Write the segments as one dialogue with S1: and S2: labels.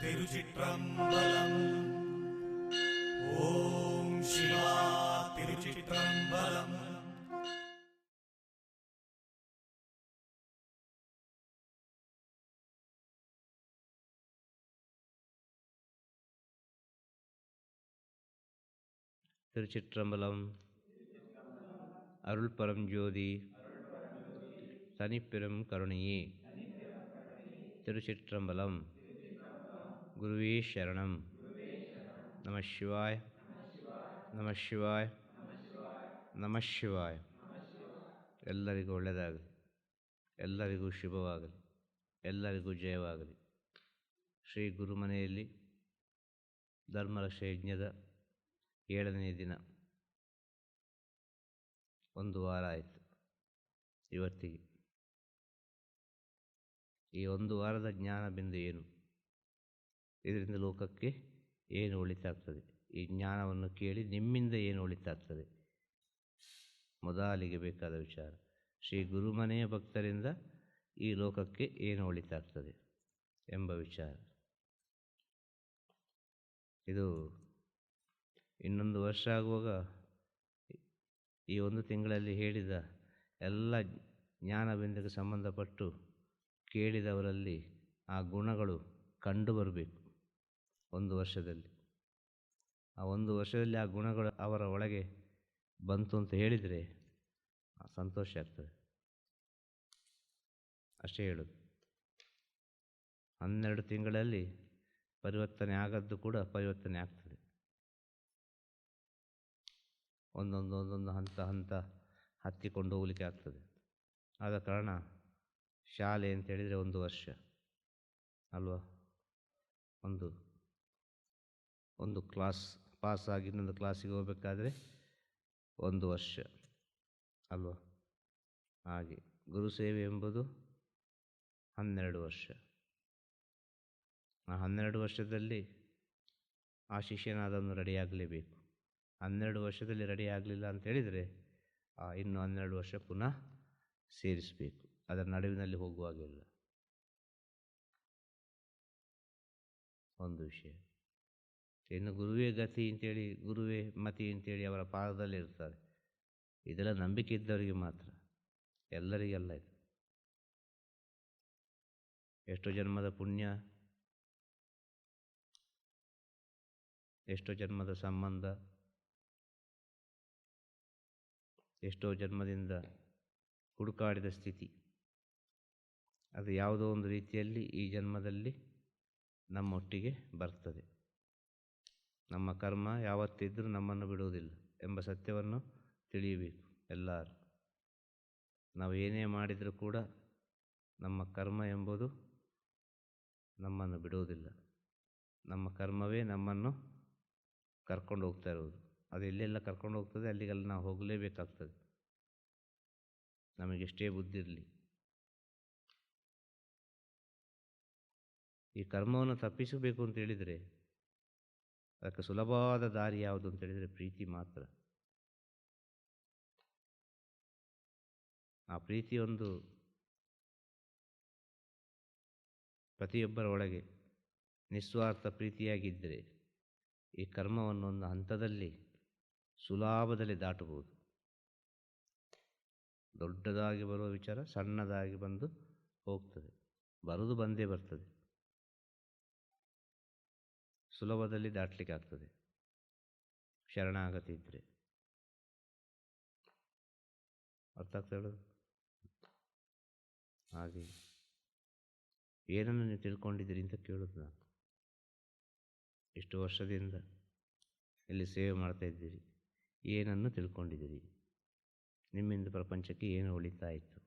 S1: திருச்சிற்றம்பலம். ஓம் சிவா திருச்சிற்றம்பலம்.
S2: திருச்சிற்றம்பலம். அருள் பரம் ஜோதி. தனிப்பெரும் கருணையே. திருச்சிற்றம்பலம். ಗುರುವೇ ಶರಣಂ. ನಮಃ ಶಿವಾಯ. ನಮಃ ಶಿವಾಯ. ನಮಃ ಶಿವಾಯ. ಎಲ್ಲರಿಗೂ ಒಳ್ಳೆಯದಾಗಲಿ. ಎಲ್ಲರಿಗೂ ಶುಭವಾಗಲಿ. ಎಲ್ಲರಿಗೂ ಜಯವಾಗಲಿ. ಶ್ರೀ ಗುರುಮನೆಯಲ್ಲಿ ಧರ್ಮರಕ್ಷ ಯಜ್ಞದ ಏಳನೇ ದಿನ. ಒಂದು ವಾರ ಆಯಿತು ಇವತ್ತಿಗೆ. ಈ ಒಂದು ವಾರದ ಜ್ಞಾನ ಬಿಂದು ಏನು? ಇದರಿಂದ ಲೋಕಕ್ಕೆ ಏನು ಒಳಿತಾಗ್ತದೆ ಈ ಜ್ಞಾನವನ್ನು ಕೇಳಿ ನಿಮ್ಮಿಂದ ಏನು ಒಳಿತಾಗ್ತದೆ ಮೊದಲಿಗೆ ಬೇಕಾದ ವಿಚಾರ, ಶ್ರೀ ಗುರುಮನೆಯ ಭಕ್ತರಿಂದ ಈ ಲೋಕಕ್ಕೆ ಏನು ಒಳಿತಾಗ್ತದೆ ಎಂಬ ವಿಚಾರ. ಇದು ಇನ್ನೊಂದು ವರ್ಷ ಆಗುವಾಗ ಈ ಒಂದು ತಿಂಗಳಲ್ಲಿ ಹೇಳಿದ ಎಲ್ಲ ಜ್ಞಾನಬಿಂದಕ್ಕೆ ಸಂಬಂಧಪಟ್ಟು ಕೇಳಿದವರಲ್ಲಿ ಆ ಗುಣಗಳು ಕಂಡು ಬರಬೇಕು. ಒಂದು ವರ್ಷದಲ್ಲಿ. ಆ ಒಂದು ವರ್ಷದಲ್ಲಿ ಆ ಗುಣಗಳು ಅವರ ಒಳಗೆ ಬಂತು ಅಂತ ಹೇಳಿದರೆ ಸಂತೋಷ ಆಗ್ತದೆ. ಅಷ್ಟೇ ಹೇಳೋದು. ಹನ್ನೆರಡು ತಿಂಗಳಲ್ಲಿ ಪರಿವರ್ತನೆ ಆಗದ್ದು ಕೂಡ ಪರಿವರ್ತನೆ ಆಗ್ತದೆ. ಒಂದೊಂದು ಒಂದೊಂದು ಹಂತ ಹಂತ ಹತ್ತಿಕೊಂಡು ಹೋಗಲಿಕ್ಕೆ ಆಗ್ತದೆ. ಆದ ಕಾರಣ ಶಾಲೆ ಅಂತ ಹೇಳಿದರೆ ಒಂದು ವರ್ಷ. ಅಲ್ವಾ? ಒಂದು ಒಂದು ಕ್ಲಾಸ್ ಪಾಸ್ ಆಗಿ ಇನ್ನೊಂದು ಕ್ಲಾಸಿಗೆ ಹೋಗಬೇಕಾದ್ರೆ ಒಂದು ವರ್ಷ, ಅಲ್ವಾ? ಹಾಗೆ ಗುರು ಸೇವೆ ಎಂಬುದು ಹನ್ನೆರಡು ವರ್ಷ. ಆ ಹನ್ನೆರಡು ವರ್ಷದಲ್ಲಿ ಆ ಶಿಷ್ಯನಾದವನು ರೆಡಿಯಾಗಲೇಬೇಕು ಹನ್ನೆರಡು ವರ್ಷದಲ್ಲಿ ರೆಡಿ ಆಗಲಿಲ್ಲ ಅಂತ ಹೇಳಿದರೆ ಇನ್ನು ಹನ್ನೆರಡು ವರ್ಷ ಪುನಃ ಸೇರಿಸಬೇಕು. ಅದರ ನಡುವಿನಲ್ಲಿ ಹೋಗುವಾಗಿಲ್ಲ ಒಂದು ವಿಷಯ. ಇನ್ನು ಗುರುವೇ ಗತಿ ಅಂತೇಳಿ, ಗುರುವೇ ಮತಿ ಅಂತೇಳಿ ಅವರ ಪಾದದಲ್ಲಿ ಇರ್ತಾರೆ ಇದೆಲ್ಲ ನಂಬಿಕೆ ಇದ್ದವರಿಗೆ ಮಾತ್ರ, ಎಲ್ಲರಿಗೆಲ್ಲ ಇದು. ಎಷ್ಟೋ ಜನ್ಮದ ಪುಣ್ಯ, ಎಷ್ಟೋ ಜನ್ಮದ ಸಂಬಂಧ, ಎಷ್ಟೋ ಜನ್ಮದಿಂದ ಹುಡುಕಾಡಿದ ಸ್ಥಿತಿ. ಅದು ಯಾವುದೋ ಒಂದು ರೀತಿಯಲ್ಲಿ ಈ ಜನ್ಮದಲ್ಲಿ ನಮ್ಮೊಟ್ಟಿಗೆ ಬರ್ತದೆ. ನಮ್ಮ ಕರ್ಮ ಯಾವತ್ತಿದ್ದರೂ ನಮ್ಮನ್ನು ಬಿಡುವುದಿಲ್ಲ ಎಂಬ ಸತ್ಯವನ್ನು ತಿಳಿಯಬೇಕು ಎಲ್ಲರೂ. ನಾವು ಏನೇ ಮಾಡಿದರೂ ಕೂಡ ನಮ್ಮ ಕರ್ಮ ಎಂಬುದು ನಮ್ಮನ್ನು ಬಿಡುವುದಿಲ್ಲ. ನಮ್ಮ ಕರ್ಮವೇ ನಮ್ಮನ್ನು ಕರ್ಕೊಂಡು ಹೋಗ್ತಾ ಇರುವುದು. ಅದು ಎಲ್ಲೆಲ್ಲ ಕರ್ಕೊಂಡು ಹೋಗ್ತದೆ ಅಲ್ಲಿಗೆಲ್ಲ ನಾವು ಹೋಗಲೇಬೇಕಾಗ್ತದೆ. ನಮಗೆಷ್ಟೇ ಬುದ್ಧಿ ಇರಲಿ. ಈ ಕರ್ಮವನ್ನು ತಪ್ಪಿಸಬೇಕು ಅಂತ ಹೇಳಿದರೆ ಅದಕ್ಕೆ ಸುಲಭವಾದ ದಾರಿ ಯಾವುದು ಅಂತ ಹೇಳಿದರೆ ಪ್ರೀತಿ ಮಾತ್ರ. ಆ ಪ್ರೀತಿಯೊಂದು ಪ್ರತಿಯೊಬ್ಬರ ಒಳಗೆ ನಿಸ್ವಾರ್ಥ ಪ್ರೀತಿಯಾಗಿದ್ದರೆ ಈ ಕರ್ಮವನ್ನು ಒಂದು ಹಂತದಲ್ಲಿ ಸುಲಭದಲ್ಲಿ ದಾಟಬಹುದು. ದೊಡ್ಡದಾಗಿ ಬರುವ ವಿಚಾರ ಸಣ್ಣದಾಗಿ ಬಂದು ಹೋಗ್ತದೆ. ಬರೋದು ಬಂದೇ ಬರ್ತದೆ. ಸುಲಭದಲ್ಲಿ ದಾಟಲಿಕ್ಕೆ ಆಗ್ತದೆ. ಶರಣಾಗತಿ ಇದ್ದರೆ ಅರ್ಥ ಆಗ್ತಾ ಹೇಳೋದು ಹಾಗೆ. ಏನನ್ನು ನೀವು ತಿಳ್ಕೊಂಡಿದ್ದೀರಿ ಅಂತ ಕೇಳೋದು ನಾನು. ಇಷ್ಟು ವರ್ಷದಿಂದ ಇಲ್ಲಿ ಸೇವೆ ಮಾಡ್ತಾ ಇದ್ದೀರಿ? ಏನನ್ನು ತಿಳ್ಕೊಂಡಿದ್ದೀರಿ? ನಿಮ್ಮಿಂದ ಪ್ರಪಂಚಕ್ಕೆ ಏನು ಉಳಿತಾಯಿತು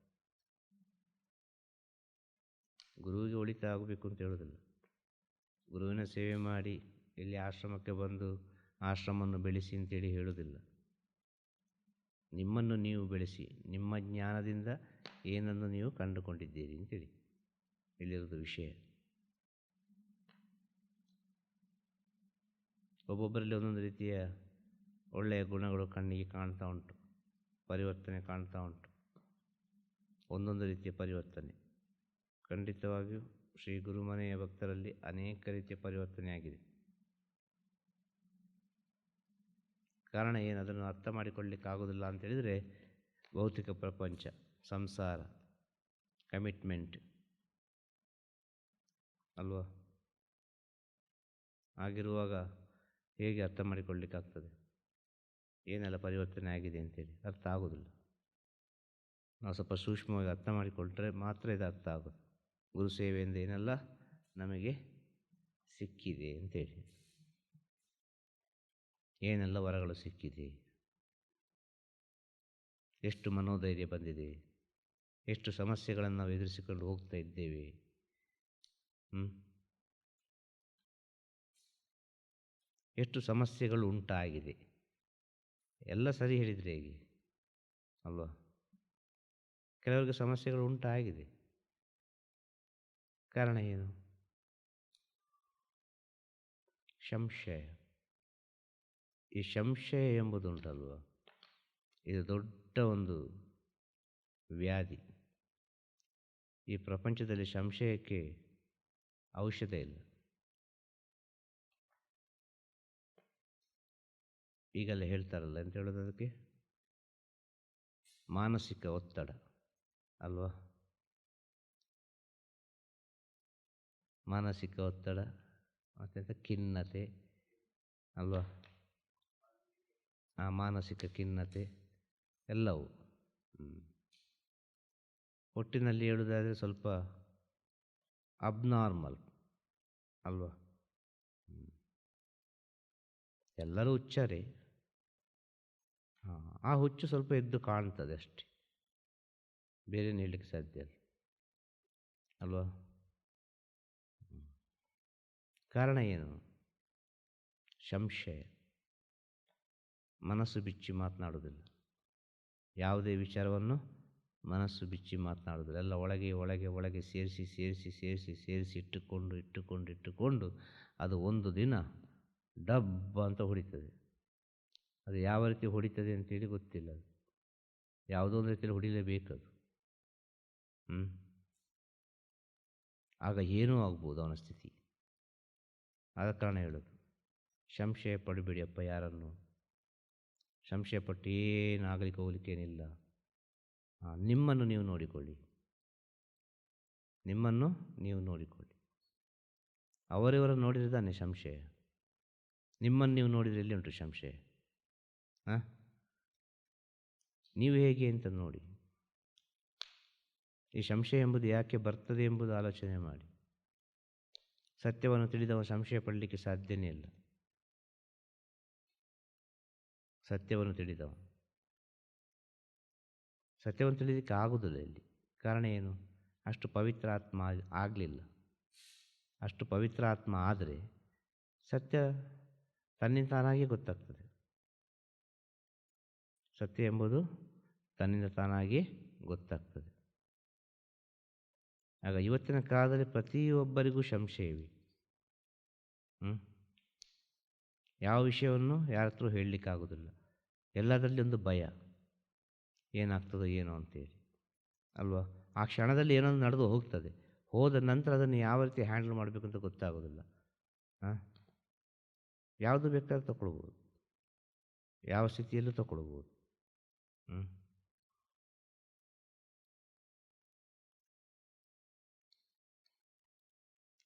S2: ಗುರುವಿಗೆ ಉಳಿತಾಯ ಆಗಬೇಕು ಅಂತ ಹೇಳೋದಿಲ್ಲ. ಗುರುವಿನ ಸೇವೆ ಮಾಡಿ ಇಲ್ಲಿ ಆಶ್ರಮಕ್ಕೆ ಬಂದು ಆಶ್ರಮವನ್ನು ಬೆಳೆಸಿ ಅಂತೇಳಿ ಹೇಳುವುದಿಲ್ಲ. ನಿಮ್ಮನ್ನು ನೀವು ಬೆಳೆಸಿ, ನಿಮ್ಮ ಜ್ಞಾನದಿಂದ ಏನನ್ನು ನೀವು ಕಂಡುಕೊಂಡಿದ್ದೀರಿ ಅಂತೇಳಿ ಇಲ್ಲಿರೋದು ವಿಷಯ. ಒಬ್ಬೊಬ್ಬರಲ್ಲಿ ಒಂದೊಂದು ರೀತಿಯ ಒಳ್ಳೆಯ ಗುಣಗಳು ಕಣ್ಣಿಗೆ ಕಾಣ್ತಾ ಉಂಟು, ಪರಿವರ್ತನೆ ಕಾಣ್ತಾ ಉಂಟು. ಒಂದೊಂದು ರೀತಿಯ ಪರಿವರ್ತನೆ. ಖಂಡಿತವಾಗಿಯೂ ಶ್ರೀ ಗುರುಮನೆಯ ಭಕ್ತರಲ್ಲಿ ಅನೇಕ ರೀತಿಯ ಪರಿವರ್ತನೆ ಆಗಿದೆ ಕಾರಣ ಏನು? ಅದನ್ನು ಅರ್ಥ ಮಾಡಿಕೊಳ್ಳಿಕ್ಕೆ ಆಗೋದಿಲ್ಲ ಅಂತ ಹೇಳಿದರೆ, ಭೌತಿಕ ಪ್ರಪಂಚ, ಸಂಸಾರ ಕಮಿಟ್ಮೆಂಟ್ ಅಲ್ವಾ? ಆಗಿರುವಾಗ ಹೇಗೆ ಅರ್ಥ ಮಾಡಿಕೊಳ್ಳಿಕ್ಕಾಗ್ತದೆ ಏನೆಲ್ಲ ಪರಿವರ್ತನೆ ಆಗಿದೆ ಅಂತೇಳಿ ಅರ್ಥ ಆಗೋದಿಲ್ಲ ನಾವು ಸ್ವಲ್ಪ ಸೂಕ್ಷ್ಮವಾಗಿ ಅರ್ಥ ಮಾಡಿಕೊಂಡ್ರೆ ಮಾತ್ರ ಇದು ಅರ್ಥ ಆಗೋದು ಗುರು ಸೇವೆಯಿಂದ ಏನೆಲ್ಲ, ನಮಗೆ ಸಿಕ್ಕಿದೆ ಅಂತೇಳಿ. ಏನೆಲ್ಲ ವರಗಳು ಸಿಕ್ಕಿದೆ? ಎಷ್ಟು ಮನೋಧೈರ್ಯ ಬಂದಿದೆ? ಎಷ್ಟು ಸಮಸ್ಯೆಗಳನ್ನು ನಾವು ಎದುರಿಸಿಕೊಂಡು ಹೋಗ್ತಾ ಇದ್ದೇವೆ? ಎಷ್ಟು ಸಮಸ್ಯೆಗಳು ಉಂಟಾಗಿದೆ? ಎಲ್ಲ ಸರಿ ಹೇಳಿದರೆ ಹೇಗೆ? ಅಲ್ವಾ? ಕೆಲವರಿಗೆ ಸಮಸ್ಯೆಗಳು ಉಂಟಾಗಿದೆ. ಕಾರಣ ಏನು? ಸಂಶಯ. ಈ ಸಂಶಯ ಎಂಬುದುಂಟಲ್ವ? ಇದು ದೊಡ್ಡ ಒಂದು ವ್ಯಾಧಿ. ಈ ಪ್ರಪಂಚದಲ್ಲಿ ಸಂಶಯಕ್ಕೆ ಔಷಧ ಇಲ್ಲ. ಈಗಲೇ ಹೇಳ್ತಾರಲ್ಲ ಅಂತ ಹೇಳೋದು ಅದಕ್ಕೆ? ಮಾನಸಿಕ ಒತ್ತಡ, ಅಲ್ವಾ? ಮಾನಸಿಕ ಒತ್ತಡ ಮತ್ತು ಖಿನ್ನತೆ, ಅಲ್ವಾ? ಆ ಮಾನಸಿಕ ಖಿನ್ನತೆ ಎಲ್ಲವೂ. ಒಟ್ಟಿನಲ್ಲಿ ಹೇಳುವುದಾದರೆ ಸ್ವಲ್ಪ ಅಬ್ನಾರ್ಮಲ್ ಅಲ್ವಾ? ಎಲ್ಲರೂ ಹುಚ್ಚರಿ. ಹಾಂ, ಆ ಹುಚ್ಚು ಸ್ವಲ್ಪ ಎದ್ದು ಕಾಣ್ತದೆ ಅಷ್ಟೆ. ಬೇರೆ ಹೇಳಲಿಕ್ಕೆ ಸಾಧ್ಯ ಅಲ್ವಾ? ಕಾರಣ ಏನು? ಸಂಶಯ. ಮನಸ್ಸು ಬಿಚ್ಚಿ ಮಾತನಾಡೋದಿಲ್ಲ ಯಾವುದೇ ವಿಚಾರವನ್ನು ಮನಸ್ಸು ಬಿಚ್ಚಿ ಮಾತನಾಡುವುದಿಲ್ಲ. ಎಲ್ಲ ಒಳಗೆ ಒಳಗೆ ಒಳಗೆ ಸೇರಿಸಿ ಸೇರಿಸಿ ಸೇರಿಸಿ ಸೇರಿಸಿ ಇಟ್ಟುಕೊಂಡು ಇಟ್ಟುಕೊಂಡು ಇಟ್ಟುಕೊಂಡು ಅದು ಒಂದು ದಿನ ಡಬ್ಬ ಅಂತ ಹೊಡಿತದೆ. ಅದು ಯಾವ ರೀತಿ ಹೊಡಿತದೆ ಅಂತೇಳಿ ಗೊತ್ತಿಲ್ಲ ಅದು. ಯಾವುದೋ ಒಂದು ರೀತಿಯಲ್ಲಿ ಹೊಡಿಲೇಬೇಕದು. ಹ್ಞೂ ಆಗ ಏನೂ ಆಗ್ಬೋದು ಅವನ ಸ್ಥಿತಿ. ಆದ ಕಾರಣ ಹೇಳೋದು ಸಂಶಯ ಪಡಬೇಡಿಯಪ್ಪ ಯಾರನ್ನು? ಸಂಶಯ ಪಟ್ಟು ಏನು ಆಗಲಿಕ್ಕೆ ಹೋಗ್ಲಿಕ್ಕೇನಿಲ್ಲ ನಿಮ್ಮನ್ನು ನೀವು ನೋಡಿಕೊಳ್ಳಿ. ನಿಮ್ಮನ್ನು ನೀವು ನೋಡಿಕೊಳ್ಳಿ. ಅವರಿವರನ್ನು ನೋಡಿದರೆ ತಾನೇ ಸಂಶಯ ನಿಮ್ಮನ್ನು ನೀವು ನೋಡಿದರೆ ಎಲ್ಲಿ ಉಂಟು ಸಂಶಯ ಹಾಂ ನೀವು ಹೇಗೆ ಅಂತ ನೋಡಿ. ಈ ಸಂಶಯ ಎಂಬುದು ಯಾಕೆ ಬರ್ತದೆ ಎಂಬುದು ಆಲೋಚನೆ ಮಾಡಿ. ಸತ್ಯವನ್ನು ತಿಳಿದವ ಸಂಶಯ ಪಡಲಿಕ್ಕೆ ಸಾಧ್ಯನೇ ಇಲ್ಲ. ಸತ್ಯವನ್ನು ತಿಳಿದವ ಸತ್ಯವನ್ನು ತಿಳಿದಕ್ಕೆ ಆಗುವುದಿಲ್ಲ ಇಲ್ಲಿ. ಕಾರಣ ಏನು? ಅಷ್ಟು ಪವಿತ್ರ ಆತ್ಮ ಆಗಲಿಲ್ಲ. ಅಷ್ಟು ಪವಿತ್ರ ಆತ್ಮ ಆದರೆ ಸತ್ಯ ತನ್ನಿಂದ ತಾನಾಗಿಯೇ ಗೊತ್ತಾಗ್ತದೆ. ಸತ್ಯ ಎಂಬುದು ತನ್ನಿಂದ ತಾನಾಗಿ ಗೊತ್ತಾಗ್ತದೆ. ಆಗ ಇವತ್ತಿನ ಕಾಲದಲ್ಲಿ ಪ್ರತಿಯೊಬ್ಬರಿಗೂ ಸಂಶಯ ಹ್ಞೂ ಯಾವ ವಿಷಯವನ್ನು ಯಾರ ಹತ್ರ ಹೇಳಲಿಕ್ಕಾಗೋದಿಲ್ಲ. ಎಲ್ಲದರಲ್ಲಿ ಒಂದು ಭಯ. ಏನಾಗ್ತದೋ ಏನೋ ಅಂತೇಳಿ. ಅಲ್ವಾ? ಆ ಕ್ಷಣದಲ್ಲಿ ಏನೋ ನಡೆದು ಹೋಗ್ತದೆ. ಹೋದ ನಂತರ ಅದನ್ನು ಯಾವ ರೀತಿ ಹ್ಯಾಂಡಲ್ ಮಾಡಬೇಕು ಅಂತ ಗೊತ್ತಾಗೋದಿಲ್ಲ. ಹಾಂ ಯಾವುದು ಬೇಕಾದ್ರೂ ತಗೊಳ್ಬೋದು ಯಾವ ಸ್ಥಿತಿಯಲ್ಲೂ ತಗೊಳ್ಬೋದು ಹ್ಞೂ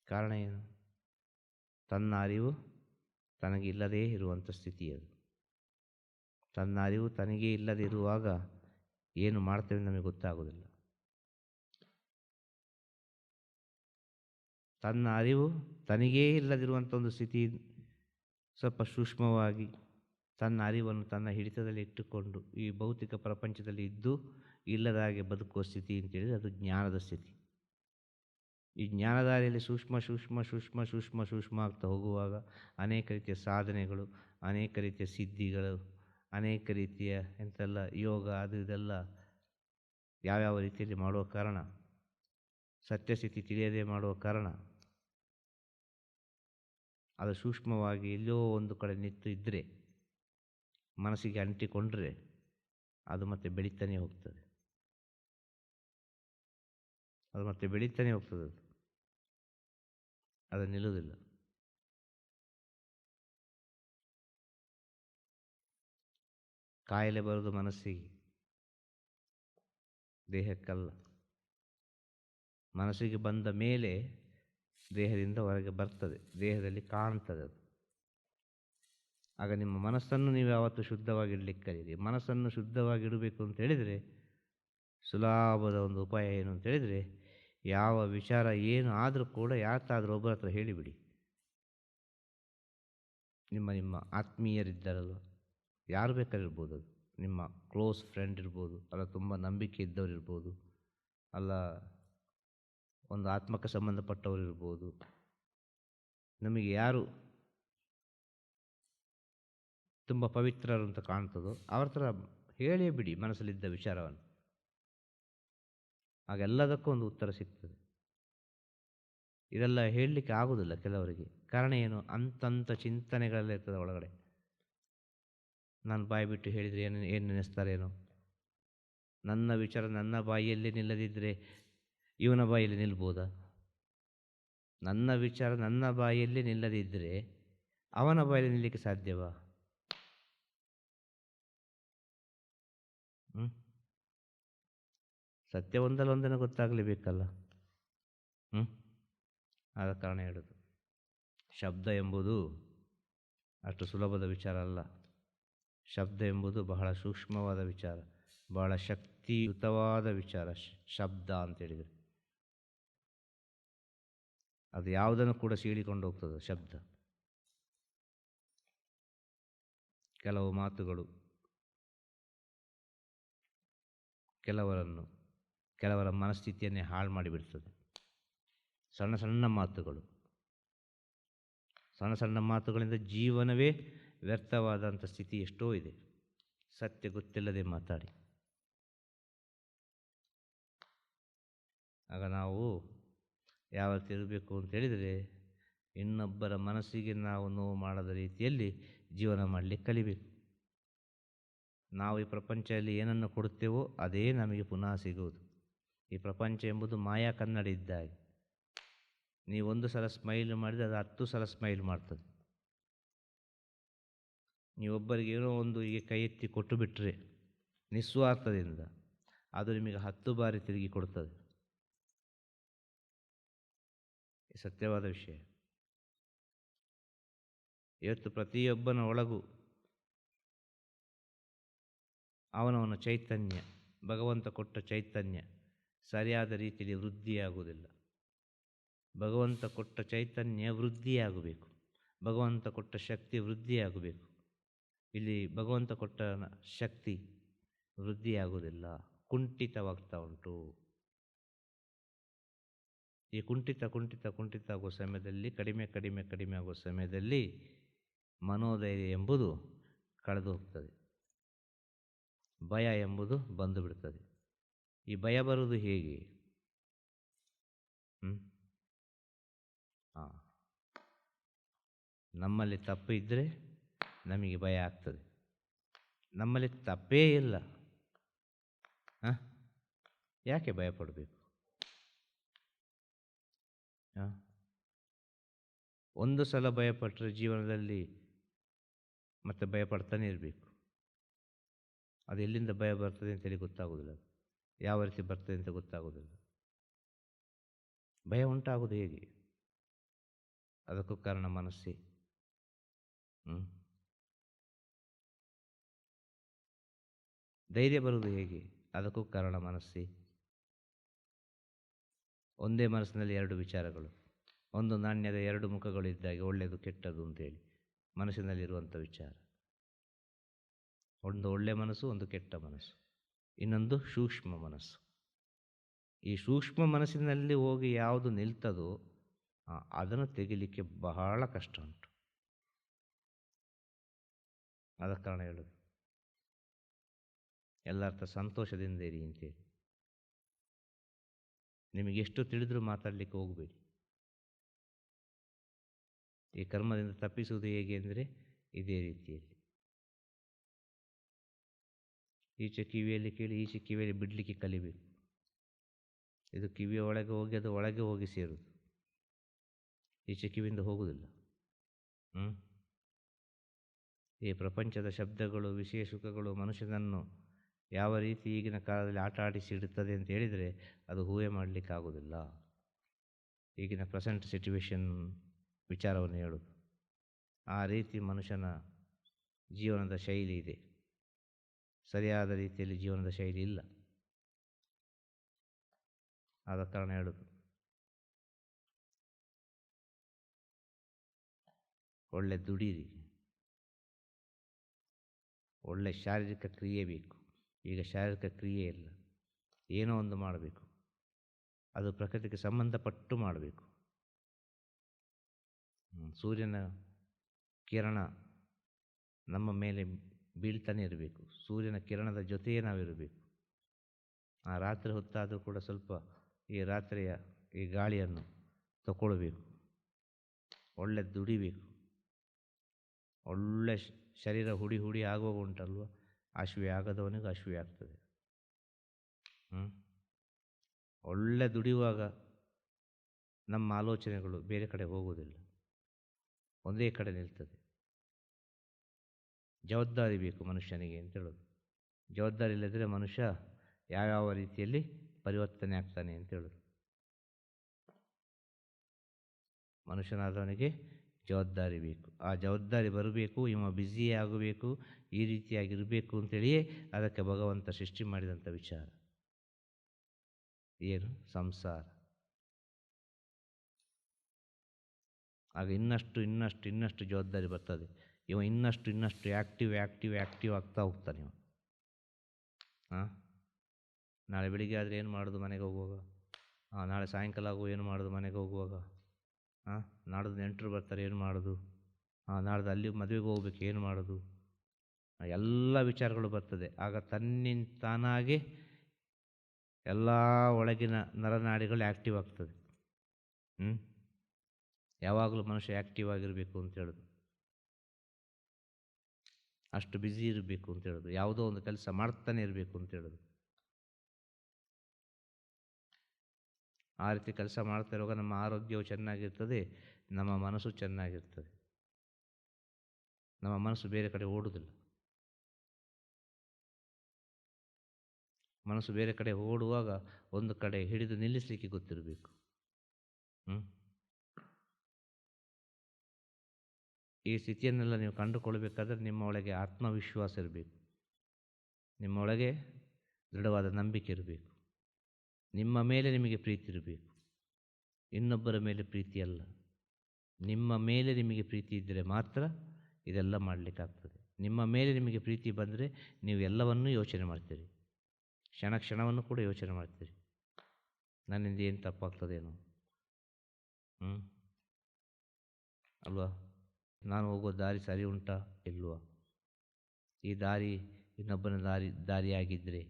S2: ಕಾರಣ ಏನು? ತನ್ನ ಅರಿವು ತನಗಿಲ್ಲದೇ ಇರುವಂಥ ಸ್ಥಿತಿ ಅದು ತನ್ನ ಅರಿವು ತನಗೇ ಇಲ್ಲದಿರುವಾಗ ಏನು ಮಾಡ್ತೇವೆ ನಮಗೆ ಗೊತ್ತಾಗೋದಿಲ್ಲ ತನ್ನ ಅರಿವು ತನಗೇ ಇಲ್ಲದಿರುವಂಥ ಒಂದು ಸ್ಥಿತಿ ಸ್ವಲ್ಪ ಸೂಕ್ಷ್ಮವಾಗಿ ತನ್ನ ಅರಿವನ್ನು ತನ್ನ ಹಿಡಿತದಲ್ಲಿ ಇಟ್ಟುಕೊಂಡು ಈ ಭೌತಿಕ ಪ್ರಪಂಚದಲ್ಲಿ ಇದ್ದು ಇಲ್ಲದ ಹಾಗೆ ಬದುಕುವ ಸ್ಥಿತಿ ಅಂತೇಳಿದರೆ ಅದು ಜ್ಞಾನದ ಸ್ಥಿತಿ. ಈ ಜ್ಞಾನದಾರಿಯಲ್ಲಿ ಸೂಕ್ಷ್ಮ ಸೂಕ್ಷ್ಮ ಸೂಕ್ಷ್ಮ ಸೂಕ್ಷ್ಮ ಸೂಕ್ಷ್ಮ ಆಗ್ತಾ ಹೋಗುವಾಗ ಅನೇಕ ರೀತಿಯ ಸಾಧನೆಗಳು, ಅನೇಕ ರೀತಿಯ ಸಿದ್ಧಿಗಳು, ಅನೇಕ ರೀತಿಯ ಎಂತೆಲ್ಲ ಯೋಗ ಅದು ಇದೆಲ್ಲ ಯಾವ್ಯಾವ ರೀತಿಯಲ್ಲಿ ಮಾಡುವ ಕಾರಣ? ಸತ್ಯಸ್ಥಿತಿ ತಿಳಿಯದೆ ಮಾಡುವ ಕಾರಣ? ಅದು ಸೂಕ್ಷ್ಮವಾಗಿ ಎಲ್ಲೋ ಒಂದು ಕಡೆ ನಿಂತು ಇದ್ದರೆ ಮನಸ್ಸಿಗೆ ಅಂಟಿಕೊಂಡ್ರೆ ಅದು ಮತ್ತೆ ಬೆಳೀತಾನೆ ಹೋಗ್ತದೆ. ಅದು ಮತ್ತೆ ಬೆಳೀತಾನೆ ಹೋಗ್ತದೆ ಅದು ನಿಲ್ಲುವುದಿಲ್ಲ ಕಾಯಿಲೆ ಬರೋದು ಮನಸ್ಸಿಗೆ. ದೇಹಕ್ಕಲ್ಲ. ಮನಸ್ಸಿಗೆ ಬಂದ ಮೇಲೆ ದೇಹದಿಂದ ಹೊರಗೆ ಬರ್ತದೆ. ದೇಹದಲ್ಲಿ ಕಾಣ್ತದೆ ಅದು. ಆಗ ನಿಮ್ಮ ಮನಸ್ಸನ್ನು ನೀವು ಯಾವತ್ತು ಶುದ್ಧವಾಗಿಡಲಿಕ್ಕೆ ಕಲೀರಿ ಮನಸ್ಸನ್ನು ಶುದ್ಧವಾಗಿಡಬೇಕು ಅಂತ ಹೇಳಿದರೆ ಸುಲಭದ ಒಂದು ಉಪಾಯ ಏನು ಅಂತ ಹೇಳಿದರೆ ಯಾವ ವಿಚಾರ ಏನು ಆದರೂ ಕೂಡ ಯಾತಾದರೂ ಒಬ್ಬರ ಹತ್ರ ಹೇಳಿಬಿಡಿ. ನಿಮ್ಮ ನಿಮ್ಮ ಆತ್ಮೀಯರಿದ್ದಾರಲ್ಲ ಯಾರು ಬೇಕಾದ್ರೂ ಇರ್ಬೋದು ಅದು? ನಿಮ್ಮ ಕ್ಲೋಸ್ ಫ್ರೆಂಡ್ ಇರ್ಬೋದು, ಅಲ್ಲ ತುಂಬ ನಂಬಿಕೆ ಇದ್ದವ್ರು ಇರ್ಬೋದು, ಅಲ್ಲ ಒಂದು ಆತ್ಮಕ್ಕೆ ಸಂಬಂಧಪಟ್ಟವರು ಇರ್ಬೋದು. ನಮಗೆ ಯಾರು ತುಂಬ ಪವಿತ್ರರು ಅಂತ ಕಾಣ್ತದೋ, ಅವ್ರ ಥರ ಹೇಳೇ ಬಿಡಿ ಮನಸ್ಸಲ್ಲಿದ್ದ ವಿಚಾರವನ್ನು. ಆಗೆಲ್ಲದಕ್ಕೂ ಒಂದು ಉತ್ತರ ಸಿಗ್ತದೆ. ಇದೆಲ್ಲ ಹೇಳಲಿಕ್ಕೆ ಆಗೋದಿಲ್ಲ ಕೆಲವರಿಗೆ. ಕಾರಣ ಏನು? ಅಂತಂಥ ಚಿಂತನೆಗಳೆಲ್ಲ ಇರ್ತದೆ ಒಳಗಡೆ. ನಾನು ಬಾಯಿ ಬಿಟ್ಟು ಹೇಳಿದರೆ ಏನು ಏನು ನೆನೆಸ್ತಾರೇನೋ? ನನ್ನ ವಿಚಾರ ನನ್ನ ಬಾಯಿಯಲ್ಲಿ ನಿಲ್ಲದಿದ್ದರೆ ಇವನ ಬಾಯಲ್ಲಿ ನಿಲ್ಬೋದಾ? ನನ್ನ ವಿಚಾರ ನನ್ನ ಬಾಯಲ್ಲಿ ನಿಲ್ಲದಿದ್ದರೆ ಅವನ ಬಾಯಲ್ಲಿ ನಿಲ್ಲಕ್ಕೆ ಸಾಧ್ಯವಾ? ಸತ್ಯ ಒಂದಲ್ಲ ಒಂದಿನ ಗೊತ್ತಾಗಲೇಬೇಕಲ್ಲ. ಹ್ಞೂ ಆದ ಕಾರಣ ಹೇಳೋದು. ಶಬ್ದ ಎಂಬುದು ಅಷ್ಟು ಸುಲಭದ ವಿಚಾರ ಅಲ್ಲ. ಶಬ್ದ ಎಂಬುದು ಬಹಳ ಸೂಕ್ಷ್ಮವಾದ ವಿಚಾರ, ಬಹಳ ಶಕ್ತಿಯುತವಾದ ವಿಚಾರ ಶಬ್ದ ಅಂತೇಳಿದರೆ ಅದು ಯಾವುದನ್ನು ಕೂಡ ಸೀಳಿಕೊಂಡು ಹೋಗ್ತದೆ ಶಬ್ದ. ಕೆಲವು ಮಾತುಗಳು ಕೆಲವರನ್ನು ಕೆಲವರ ಮನಸ್ಥಿತಿಯನ್ನೇ ಹಾಳು ಮಾಡಿಬಿಡ್ತದೆ. ಸಣ್ಣ ಸಣ್ಣ ಮಾತುಗಳು. ಸಣ್ಣ ಸಣ್ಣ ಮಾತುಗಳಿಂದ ಜೀವನವೇ ವ್ಯರ್ಥವಾದಂಥ ಸ್ಥಿತಿ ಎಷ್ಟೋ ಇದೆ. ಸತ್ಯ ಗೊತ್ತಿಲ್ಲದೆ ಮಾತಾಡಿ. ಆಗ ನಾವು ಯಾವತ್ತು ತಿರುಗಬೇಕು ಅಂತ ಹೇಳಿದರೆ ಇನ್ನೊಬ್ಬರ ಮನಸ್ಸಿಗೆ ನಾವು ನೋವು ಮಾಡದ ರೀತಿಯಲ್ಲಿ ಜೀವನ ಮಾಡಲಿಕ್ಕೆ ಕಲಿಬೇಕು. ನಾವು ಈ ಪ್ರಪಂಚದಲ್ಲಿ ಏನನ್ನು ಕೊಡುತ್ತೇವೋ ಅದೇ ನಮಗೆ ಪುನಃ ಸಿಗುವುದು. ಈ ಪ್ರಪಂಚ ಎಂಬುದು ಮಾಯಾ ಕನ್ನಡಿ ಇದ್ದಾಗೆ. ನೀವು ಒಂದು ಸಲ ಸ್ಮೈಲ್ ಮಾಡಿದರೆ ಅದು ಹತ್ತು ಸಲ ಸ್ಮೈಲ್ ಮಾಡ್ತದೆ. ನೀವೊಬ್ಬರಿಗೆ ಏನೋ ಒಂದು ಹೀಗೆ ಕೈ ಎತ್ತಿ ಕೊಟ್ಟು ಬಿಟ್ಟರೆ ನಿಸ್ವಾರ್ಥದಿಂದ ಅದು ನಿಮಗೆ ಹತ್ತು ಬಾರಿ ತಿರುಗಿ ಕೊಡ್ತದೆ. ಸತ್ಯವಾದ ವಿಷಯ. ಇವತ್ತು ಪ್ರತಿಯೊಬ್ಬನ ಒಳಗೂ ಅವನವನ ಚೈತನ್ಯ, ಭಗವಂತ ಕೊಟ್ಟ ಚೈತನ್ಯ ಸರಿಯಾದ ರೀತಿಯಲ್ಲಿ ವೃದ್ಧಿಯಾಗುವುದಿಲ್ಲ. ಭಗವಂತ ಕೊಟ್ಟ ಚೈತನ್ಯ ವೃದ್ಧಿಯಾಗಬೇಕು. ಭಗವಂತ ಕೊಟ್ಟ ಶಕ್ತಿ ವೃದ್ಧಿಯಾಗಬೇಕು. ಇಲ್ಲಿ ಭಗವಂತ ಕೊಟ್ಟ ಶಕ್ತಿ ವೃದ್ಧಿಯಾಗುವುದಿಲ್ಲ. ಕುಂಠಿತವಾಗ್ತಾ ಉಂಟು. ಈ ಕುಂಠಿತ ಕುಂಠಿತ ಕುಂಠಿತ ಆಗುವ ಸಮಯದಲ್ಲಿ, ಕಡಿಮೆ ಕಡಿಮೆ ಕಡಿಮೆ ಆಗುವ ಸಮಯದಲ್ಲಿ ಮನೋಧೈರ್ಯ ಎಂಬುದು ಕಳೆದು ಹೋಗ್ತದೆ ಭಯ ಎಂಬುದು ಬಂದು ಬಿಡ್ತದೆ ಈ ಭಯ ಬರುವುದು ಹೇಗೆ? ಹಾಂ ನಮ್ಮಲ್ಲಿ ತಪ್ಪು ಇದ್ದರೆ ನಮಗೆ ಭಯ ಆಗ್ತದೆ. ನಮ್ಮಲ್ಲಿ ತಪ್ಪೇ ಇಲ್ಲ. ಹಾಂ ಯಾಕೆ ಭಯ ಪಡಬೇಕು? ಹಾಂ ಒಂದು ಸಲ ಭಯಪಟ್ಟರೆ ಜೀವನದಲ್ಲಿ ಮತ್ತೆ ಭಯಪಡ್ತಾನೆ ಇರಬೇಕು. ಅದು ಎಲ್ಲಿಂದ ಭಯ ಬರ್ತದೆ ಅಂತೇಳಿ ಗೊತ್ತಾಗೋದಿಲ್ಲ ಯಾವ ರೀತಿ ಬರ್ತದೆ ಅಂತ ಗೊತ್ತಾಗೋದಿಲ್ಲ ಭಯ ಉಂಟಾಗೋದು ಹೇಗೆ? ಅದಕ್ಕೂ ಕಾರಣ ಮನಸ್ಸೇ. ಹ್ಞೂ ಧೈರ್ಯ ಬರುವುದು ಹೇಗೆ? ಅದಕ್ಕೂ ಕಾರಣ ಮನಸ್ಸೇ. ಒಂದೇ ಮನಸ್ಸಿನಲ್ಲಿ ಎರಡು ವಿಚಾರಗಳು. ಒಂದು ನಾಣ್ಯದ ಎರಡು ಮುಖಗಳು ಇದ್ದಾಗೆ ಒಳ್ಳೆಯದು ಕೆಟ್ಟದ್ದು ಅಂತೇಳಿ ಮನಸ್ಸಿನಲ್ಲಿರುವಂಥ ವಿಚಾರ. ಒಂದು ಒಳ್ಳೆಯ ಮನಸ್ಸು, ಒಂದು ಕೆಟ್ಟ ಮನಸ್ಸು. ಇನ್ನೊಂದು ಸೂಕ್ಷ್ಮ ಮನಸ್ಸು. ಈ ಸೂಕ್ಷ್ಮ ಮನಸ್ಸಿನಲ್ಲಿ ಹೋಗಿ ಯಾವುದು ನಿಲ್ತದೋ ಅದನ್ನು ತೆಗಿಲಿಕ್ಕೆ ಬಹಳ ಕಷ್ಟ ಉಂಟು. ಆದ ಕಾರಣ ಹೇಳೋದು. ಎಲ್ಲರ್ಥ ಸಂತೋಷದಿಂದ ಇರಿ ಅಂತೇಳಿ. ನಿಮಗೆ ಎಷ್ಟು ತಿಳಿದ್ರೂ ಮಾತಾಡಲಿಕ್ಕೆ ಹೋಗಬೇಡಿ. ಈ ಕರ್ಮದಿಂದ ತಪ್ಪಿಸುವುದು ಹೇಗೆ ಅಂದರೆ, ಇದೇ ರೀತಿಯಲ್ಲಿ. ಈಚೆ ಕಿವಿಯಲ್ಲಿ ಕೇಳಿ, ಈಚೆ ಕಿವಿಯಲ್ಲಿ ಬಿಡಲಿಕ್ಕೆ ಕಲಿಬೇಕು. ಇದು ಕಿವಿಯ ಒಳಗೆ ಹೋಗಿ, ಅದು ಒಳಗೆ ಹೋಗಿ ಸೇರುವುದು ಈಚೆ ಕಿವಿಯಿಂದ ಹೋಗುವುದಿಲ್ಲ. ಹ್ಞೂ ಈ ಪ್ರಪಂಚದ ಶಬ್ದಗಳು, ವಿಷಯ ಸುಖಗಳು ಮನುಷ್ಯನನ್ನು ಯಾವ ರೀತಿ ಈಗಿನ ಕಾಲದಲ್ಲಿ ಆಟ ಆಡಿಸಿ ಇಡುತ್ತದೆ ಅಂತ ಹೇಳಿದರೆ ಅದು ಹೂವೆ ಮಾಡಲಿಕ್ಕಾಗೋದಿಲ್ಲ ಈಗಿನ ಪ್ರೆಸೆಂಟ್ ಸಿಚುವೇಶನ್ ವಿಚಾರವನ್ನು ಹೇಳೋದು. ಆ ರೀತಿ ಮನುಷ್ಯನ ಜೀವನದ ಶೈಲಿ ಇದೆ. ಸರಿಯಾದ ರೀತಿಯಲ್ಲಿ ಜೀವನದ ಶೈಲಿ ಇಲ್ಲ. ಆದ ಕಾರಣ ಹೇಳುದು. ಒಳ್ಳೆ ದುಡೀರಿ. ಒಳ್ಳೆ ಶಾರೀರಿಕ ಕ್ರಿಯೆ ಬೇಕು. ಈಗ ಶಾರೀರಿಕ ಕ್ರಿಯೆ ಇಲ್ಲ. ಏನೋ ಒಂದು ಮಾಡಬೇಕು. ಅದು ಪ್ರಕೃತಿಗೆ ಸಂಬಂಧಪಟ್ಟು ಮಾಡಬೇಕು. ಸೂರ್ಯನ ಕಿರಣ ನಮ್ಮ ಮೇಲೆ ಬೀಳ್ತಾನೆ ಇರಬೇಕು. ಸೂರ್ಯನ ಕಿರಣದ ಜೊತೆಯೇ ನಾವಿರಬೇಕು. ಆ ರಾತ್ರಿ ಹೊತ್ತಾದರೂ ಕೂಡ ಸ್ವಲ್ಪ ಈ ರಾತ್ರಿಯ ಈ ಗಾಳಿಯನ್ನು ತಗೊಳ್ಬೇಕು ಒಳ್ಳೆ ದುಡಿಬೇಕು. ಒಳ್ಳೆ ಶರೀರ ಹುಡಿ ಹುಡಿ ಆಗುವಾಗ ಉಂಟಲ್ವ? ಅಶ್ವಿ ಆಗದವನಿಗೂ ಅಶ್ವಿ ಆಗ್ತದೆ. ಹ್ಞೂ ಒಳ್ಳೆ ದುಡಿಯುವಾಗ ನಮ್ಮ ಆಲೋಚನೆಗಳು ಬೇರೆ ಕಡೆ ಹೋಗುವುದಿಲ್ಲ. ಒಂದೇ ಕಡೆ ನಿಲ್ತದೆ. ಜವಾಬ್ದಾರಿ ಬೇಕು ಮನುಷ್ಯನಿಗೆ ಅಂತ ಹೇಳೋದು. ಜವಾಬ್ದಾರಿ ಇಲ್ಲದಿದ್ದರೆ ಮನುಷ್ಯ ಯಾವ್ಯಾವ ರೀತಿಯಲ್ಲಿ ಪರಿವರ್ತನೆ ಆಗ್ತಾನೆ ಅಂತ ಹೇಳೋದು. ಮನುಷ್ಯನಾದವನಿಗೆ ಜವಾಬ್ದಾರಿ ಬೇಕು. ಆ ಜವಾಬ್ದಾರಿ ಬರಬೇಕು, ಇವ ಬ್ಯುಸಿ ಆಗಬೇಕು, ಈ ರೀತಿಯಾಗಿರಬೇಕು ಅಂತೇಳಿಯೇ ಅದಕ್ಕೆ ಭಗವಂತ ಸೃಷ್ಟಿ ಮಾಡಿದಂಥ ವಿಚಾರ. ಏನು? ಸಂಸಾರ. ಆಗ ಇನ್ನಷ್ಟು ಇನ್ನಷ್ಟು ಇನ್ನಷ್ಟು ಜವಾಬ್ದಾರಿ ಬರ್ತದೆ. ಇವ ಇನ್ನಷ್ಟು ಇನ್ನಷ್ಟು ಆ್ಯಕ್ಟಿವ್ ಆ್ಯಕ್ಟಿವ್ ಆ್ಯಕ್ಟಿವ್ ಆಗ್ತಾ ಹೋಗ್ತಾನೆ ಇವ. ಹಾಂ ನಾಳೆ ಬೆಳಿಗ್ಗೆ ಆದರೆ ಏನು ಮಾಡೋದು ಮನೆಗೆ ಹೋಗುವಾಗ? ಹಾಂ ನಾಳೆ ಸಾಯಂಕಾಲ ಆಗುವ ಏನು ಮಾಡೋದು ಮನೆಗೆ ಹೋಗುವಾಗ? ಹಾಂ ನಾಡ್ದು ನೆಂಟರು ಬರ್ತಾರೆ, ಏನು ಮಾಡೋದು? ಹಾಂ ನಾಡ್ದು ಅಲ್ಲಿ ಮದುವೆಗೆ ಹೋಗ್ಬೇಕು, ಏನು ಮಾಡೋದು? ಎಲ್ಲ ವಿಚಾರಗಳು ಬರ್ತದೆ. ಆಗ ತನ್ನಿಂದ ತಾನಾಗೆ ಎಲ್ಲ ಒಳಗಿನ ನರನಾಡಿಗಳು ಆ್ಯಕ್ಟಿವ್ ಆಗ್ತದೆ. ಹ್ಞೂ ಯಾವಾಗಲೂ ಮನುಷ್ಯ ಆ್ಯಕ್ಟಿವ್ ಆಗಿರಬೇಕು ಅಂತ ಹೇಳೋದು. ಅಷ್ಟು ಬ್ಯುಸಿ ಇರಬೇಕು ಅಂತ ಹೇಳೋದು. ಯಾವುದೋ ಒಂದು ಕೆಲಸ ಮಾಡ್ತಾನೆ ಇರಬೇಕು ಅಂತ ಹೇಳೋದು. ಆ ರೀತಿ ಕೆಲಸ ಮಾಡ್ತಾ ಇರುವಾಗ ನಮ್ಮ ಆರೋಗ್ಯವು ಚೆನ್ನಾಗಿರ್ತದೆ, ನಮ್ಮ ಮನಸ್ಸು ಚೆನ್ನಾಗಿರ್ತದೆ. ನಮ್ಮ ಮನಸ್ಸು ಬೇರೆ ಕಡೆ ಓಡುವುದಿಲ್ಲ. ಮನಸ್ಸು ಬೇರೆ ಕಡೆ ಓಡುವಾಗ ಒಂದು ಕಡೆ ಹಿಡಿದು ನಿಲ್ಲಿಸಲಿಕ್ಕೆ ಗೊತ್ತಿರಬೇಕು. ಹ್ಞೂ ಈ ಸ್ಥಿತಿಯನ್ನೆಲ್ಲ ನೀವು ಕಂಡುಕೊಳ್ಬೇಕಾದ್ರೆ ನಿಮ್ಮ ಒಳಗೆ ಆತ್ಮವಿಶ್ವಾಸ ಇರಬೇಕು. ನಿಮ್ಮ ಒಳಗೆ ದೃಢವಾದ ನಂಬಿಕೆ ಇರಬೇಕು. ನಿಮ್ಮ ಮೇಲೆ ನಿಮಗೆ ಪ್ರೀತಿ ಇರಬೇಕು. ಇನ್ನೊಬ್ಬರ ಮೇಲೆ ಪ್ರೀತಿ ಅಲ್ಲ. ನಿಮ್ಮ ಮೇಲೆ ನಿಮಗೆ ಪ್ರೀತಿ ಇದ್ದರೆ ಮಾತ್ರ ಇದೆಲ್ಲ ಮಾಡಲಿಕ್ಕಾಗ್ತದೆ. ನಿಮ್ಮ ಮೇಲೆ ನಿಮಗೆ ಪ್ರೀತಿ ಬಂದರೆ ನೀವು ಎಲ್ಲವನ್ನೂ ಯೋಚನೆ ಮಾಡ್ತೀರಿ. ಕ್ಷಣ ಕ್ಷಣವನ್ನು ಕೂಡ ಯೋಚನೆ ಮಾಡ್ತೀರಿ. ನನ್ನಿಂದ ಏನು ತಪ್ಪಾಗ್ತದೇನೋ. ಹ್ಞೂ ಅಲ್ವಾ? ನಾನು ಹೋಗೋ ದಾರಿ ಸರಿ ಉಂಟಾ ಇಲ್ಲವಾ ಈ ದಾರಿ ಇನ್ನೊಬ್ಬನ ದಾರಿ ದಾರಿಯಾಗಿದ್ದರೆ?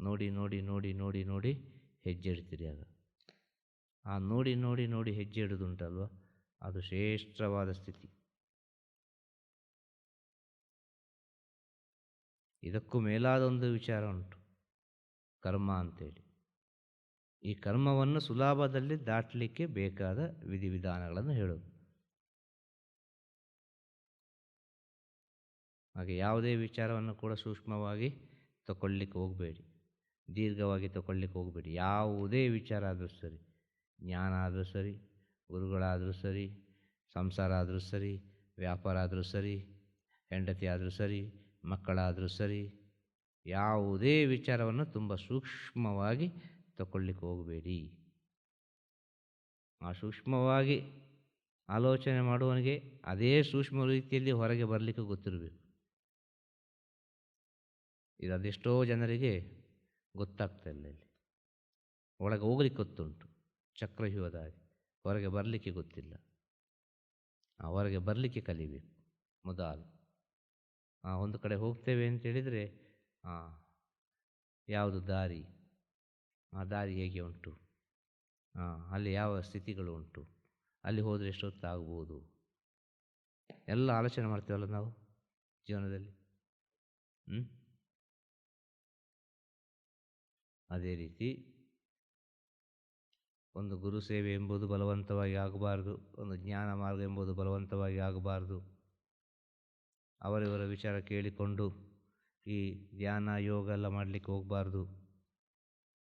S2: ನೋಡಿ ನೋಡಿ ನೋಡಿ ನೋಡಿ ನೋಡಿ ಹೆಜ್ಜೆ ಇಡ್ತೀರಿ ಆಗ. ಆ ನೋಡಿ ನೋಡಿ ನೋಡಿ ಹೆಜ್ಜೆ ಇಡೋದುಂಟಲ್ವ? ಅದು ಶ್ರೇಷ್ಠವಾದ ಸ್ಥಿತಿ. ಇದಕ್ಕೂ ಮೇಲಾದ ಒಂದು ವಿಚಾರ ಉಂಟು. ಕರ್ಮ ಅಂತೇಳಿ. ಈ ಕರ್ಮವನ್ನು ಸುಲಭದಲ್ಲಿ ದಾಟಲಿಕ್ಕೆ ಬೇಕಾದ ವಿಧಿವಿಧಾನಗಳನ್ನು ಹೇಳೋದು ಹಾಗೆ ಯಾವುದೇ ವಿಚಾರವನ್ನು ಕೂಡ ಸೂಕ್ಷ್ಮವಾಗಿ ತಗೊಳ್ಳಿಕ್ಕೆ ಹೋಗಬೇಡಿ. ದೀರ್ಘವಾಗಿ ತಗೊಳ್ಳಿಕ್ಕೆ ಹೋಗಬೇಡಿ. ಯಾವುದೇ ವಿಚಾರ ಆದರೂ ಸರಿ, ಜ್ಞಾನ ಆದರೂ ಸರಿ ಗುರುಗಳಾದರೂ ಸರಿ, ಸಂಸಾರ ಆದರೂ ಸರಿ, ವ್ಯಾಪಾರ ಆದರೂ ಸರಿ, ಹೆಂಡತಿ ಆದರೂ ಸರಿ ಮಕ್ಕಳಾದರೂ ಸರಿ, ಯಾವುದೇ ವಿಚಾರವನ್ನು ತುಂಬ ಸೂಕ್ಷ್ಮವಾಗಿ ತಗೊಳ್ಳಿಕ್ಕೆ ಹೋಗಬೇಡಿ. ಆ ಸೂಕ್ಷ್ಮವಾಗಿ ಆಲೋಚನೆ ಮಾಡುವವನಿಗೆ ಅದೇ ಸೂಕ್ಷ್ಮ ರೀತಿಯಲ್ಲಿ ಹೊರಗೆ ಬರಲಿಕ್ಕೆ ಗೊತ್ತಿರಬೇಕು. ಇದು ಅದೆಷ್ಟೋ ಜನರಿಗೆ ಗೊತ್ತಾಗ್ತಾ ಇಲ್ಲ ಇಲ್ಲಿ. ಒಳಗೆ ಹೋಗ್ಲಿಕ್ಕೆ ಗೊತ್ತುಂಟು ಚಕ್ರವ್ಯೂಹದ ಹಾಗೆ ಹೊರಗೆ ಬರಲಿಕ್ಕೆ ಗೊತ್ತಿಲ್ಲ. ಆ ಹೊರಗೆ ಬರಲಿಕ್ಕೆ ಕಲಿಬೇಕು ಮೊದಲು. ಆ ಒಂದು ಕಡೆ ಹೋಗ್ತೇವೆ ಅಂತ ಹೇಳಿದರೆ ಯಾವುದು ದಾರಿ? ಆ ದಾರಿ ಹೇಗೆ ಉಂಟು ಅಲ್ಲಿ ಯಾವ ಸ್ಥಿತಿಗಳು ಉಂಟು? ಅಲ್ಲಿ ಹೋದರೆ ಎಷ್ಟೊತ್ತಾಗ್ಬೋದು? ಎಲ್ಲ ಆಲೋಚನೆ ಮಾಡ್ತೇವಲ್ಲ ನಾವು ಜೀವನದಲ್ಲಿ? ಹ್ಞೂ ಅದೇ ರೀತಿ ಒಂದು ಗುರು ಸೇವೆ ಎಂಬುದು ಬಲವಂತವಾಗಿ ಆಗಬಾರ್ದು, ಒಂದು ಜ್ಞಾನ ಮಾರ್ಗ ಎಂಬುದು ಬಲವಂತವಾಗಿ ಆಗಬಾರ್ದು. ಅವರಿವರ ವಿಚಾರ ಕೇಳಿಕೊಂಡು ಈ ಧ್ಯಾನ ಯೋಗ ಎಲ್ಲ ಮಾಡಲಿಕ್ಕೆ ಹೋಗಬಾರ್ದು.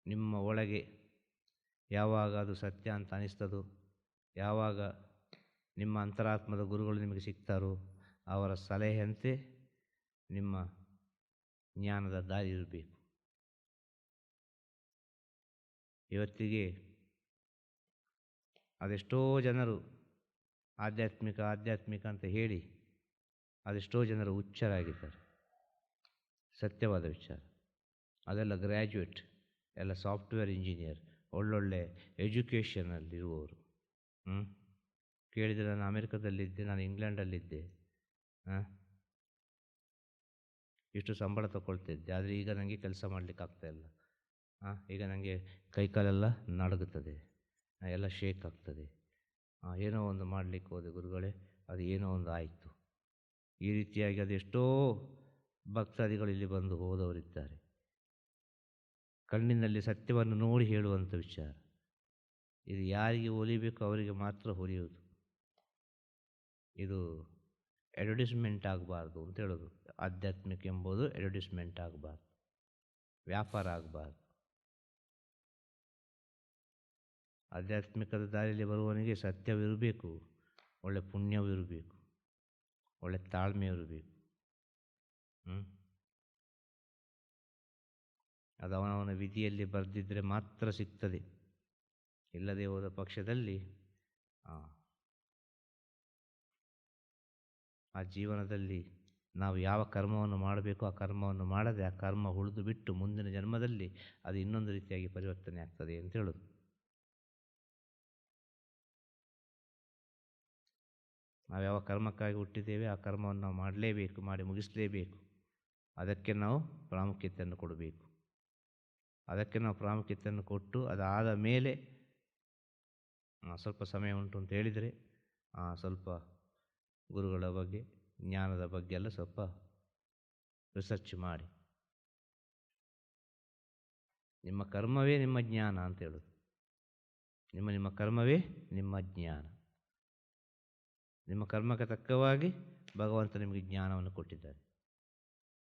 S2: ನಿಮ್ಮ ಒಳಗೆ ಯಾವಾಗ ಅದು ಸತ್ಯ ಅಂತ ಅನಿಸ್ತದೋ, ಯಾವಾಗ ನಿಮ್ಮ ಅಂತರಾತ್ಮದ ಗುರುಗಳು ನಿಮಗೆ ಸಿಗ್ತಾರೋ, ಅವರ ಸಲಹೆಯಂತೆ ನಿಮ್ಮ ಜ್ಞಾನದ ದಾರಿ ಇರಬೇಕು. ಇವತ್ತಿಗೆ ಅದೆಷ್ಟೋ ಜನರು ಆಧ್ಯಾತ್ಮಿಕ ಆಧ್ಯಾತ್ಮಿಕ ಅಂತ ಹೇಳಿ ಅದೆಷ್ಟೋ ಜನರು ಹುಚ್ಚರಾಗಿದ್ದಾರೆ. ಸತ್ಯವಾದ ವಿಚಾರ. ಅದೆಲ್ಲ ಗ್ರ್ಯಾಜುಯೇಟ್. ಎಲ್ಲ ಸಾಫ್ಟ್ವೇರ್ ಇಂಜಿನಿಯರ್, ಒಳ್ಳೊಳ್ಳೆ ಎಜುಕೇಷನಲ್ಲಿರುವವರು. ಹ್ಞೂ ಕೇಳಿದರೆ ನಾನು ಅಮೇರಿಕಾದಲ್ಲಿದ್ದೆ, ನಾನು ಇಂಗ್ಲೆಂಡಲ್ಲಿದ್ದೆ. ಹಾಂ? ಇಷ್ಟು ಸಂಬಳ ತಗೊಳ್ತಿದ್ದೆ, ಆದರೆ ಈಗ ನನಗೆ ಕೆಲಸ ಮಾಡಲಿಕ್ಕೆ ಆಗ್ತಾಯಿಲ್ಲ ಹಾಂ? ಈಗ ನನಗೆ ಕೈಕಾಲೆಲ್ಲ ನಡಗುತ್ತದೆ, ಎಲ್ಲ ಶೇಕ್ ಆಗ್ತದೆ. ಏನೋ ಒಂದು ಮಾಡಲಿಕ್ಕೆ ಹೋದೆ ಗುರುಗಳೇ, ಅದು ಏನೋ ಒಂದು ಆಯಿತು. ಈ ರೀತಿಯಾಗಿ ಅದೆಷ್ಟೋ ಭಕ್ತಾದಿಗಳು ಇಲ್ಲಿ ಬಂದು ಹೋದವರಿದ್ದಾರೆ. ಕಣ್ಣಿನಲ್ಲಿ ಸತ್ಯವನ್ನು ನೋಡಿ ಹೇಳುವಂಥ ವಿಚಾರ. ಇದು ಯಾರಿಗೆ ಹೊಲಿಬೇಕು ಅವರಿಗೆ ಮಾತ್ರ ಹೊಲಿಯೋದು ಇದು ಅಡ್ವರ್ಟೈಸ್ಮೆಂಟ್ ಆಗಬಾರ್ದು ಅಂತ ಹೇಳೋದು. ಆಧ್ಯಾತ್ಮಿಕ ಎಂಬುದು ಅಡ್ವರ್ಟೈಸ್ಮೆಂಟ್ ಆಗಬಾರ್ದು. ವ್ಯಾಪಾರ ಆಗಬಾರ್ದು. ಆಧ್ಯಾತ್ಮಿಕದ ದಾರಿಯಲ್ಲಿ ಬರುವವನಿಗೆ ಸತ್ಯವಿರಬೇಕು ಒಳ್ಳೆ ಪುಣ್ಯವಿರಬೇಕು ಒಳ್ಳೆ ತಾಳ್ಮೆ ಇರಬೇಕು. ಹ್ಞೂ ಅದು ಅವನವನ ವಿಧಿಯಲ್ಲಿ ಬರೆದಿದ್ದರೆ ಮಾತ್ರ ಸಿಗ್ತದೆ. ಇಲ್ಲದೆ ಹೋದ ಪಕ್ಷದಲ್ಲಿ ಆ ಜೀವನದಲ್ಲಿ ನಾವು ಯಾವ ಕರ್ಮವನ್ನು ಮಾಡಬೇಕು ಆ ಕರ್ಮವನ್ನು ಮಾಡದೆ ಆ ಕರ್ಮ ಉಳಿದು ಬಿಟ್ಟು ಮುಂದಿನ ಜನ್ಮದಲ್ಲಿ ಅದು ಇನ್ನೊಂದು ರೀತಿಯಾಗಿ ಪರಿವರ್ತನೆ ಆಗ್ತದೆ ಅಂತ ಹೇಳೋದು. ನಾವು ಯಾವ ಕರ್ಮಕ್ಕಾಗಿ ಹುಟ್ಟಿದ್ದೇವೆ ಆ ಕರ್ಮವನ್ನು ನಾವು ಮಾಡಲೇಬೇಕು, ಮಾಡಿ ಮುಗಿಸಲೇಬೇಕು. ಅದಕ್ಕೆ ನಾವು ಪ್ರಾಮುಖ್ಯತೆಯನ್ನು ಕೊಡಬೇಕು. ಅದಕ್ಕೆ ನಾವು ಪ್ರಾಮುಖ್ಯತೆಯನ್ನು ಕೊಟ್ಟು ಅದಾದ ಮೇಲೆ ಸ್ವಲ್ಪ ಸಮಯ ಉಂಟು ಅಂತ ಹೇಳಿದರೆ ಸ್ವಲ್ಪ ಗುರುಗಳ ಬಗ್ಗೆ, ಜ್ಞಾನದ ಬಗ್ಗೆ ಎಲ್ಲ ಸ್ವಲ್ಪ ರಿಸರ್ಚ್ ಮಾಡಿ. ನಿಮ್ಮ ಕರ್ಮವೇ ನಿಮ್ಮ ಜ್ಞಾನ ಅಂತ ಹೇಳೋದು. ನಿಮ್ಮ ನಿಮ್ಮ ಕರ್ಮವೇ ನಿಮ್ಮ ಜ್ಞಾನ. ನಿಮ್ಮ ಕರ್ಮಕ್ಕೆ ತಕ್ಕವಾಗಿ ಭಗವಂತ ನಿಮಗೆ ಜ್ಞಾನವನ್ನು ಕೊಟ್ಟಿದ್ದಾರೆ.